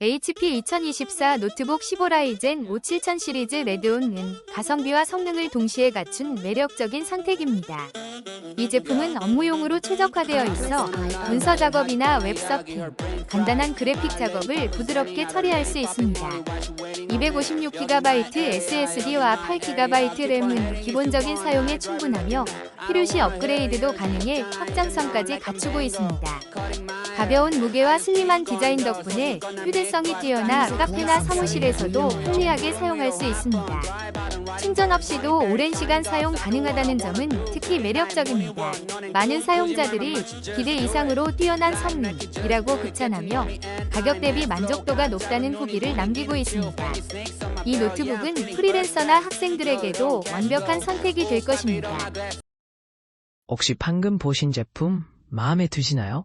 HP 2024 노트북 15 라이젠 57000 시리즈 레드온은 가성비와 성능을 동시에 갖춘 매력적인 선택입니다. 이 제품은 업무용으로 최적화되어 있어 문서 작업이나 웹서핑, 간단한 그래픽 작업을 부드럽게 처리할 수 있습니다. 256GB SSD와 8GB 램은 기본적인 사용에 충분하며 필요시 업그레이드도 가능해 확장성까지 갖추고 있습니다. 가벼운 무게와 슬림한 디자인 덕분에 휴대성이 뛰어나 카페나 사무실에서도 편리하게 사용할 수 있습니다. 충전 없이도 오랜 시간 사용 가능하다는 점은 특히 매력적입니다. 많은 사용자들이 기대 이상으로 뛰어난 성능이라고 극찬하며 가격 대비 만족도가 높다는 후기를 남기고 있습니다. 이 노트북은 프리랜서나 학생들에게도 완벽한 선택이 될 것입니다. 혹시 방금 보신 제품 마음에 드시나요?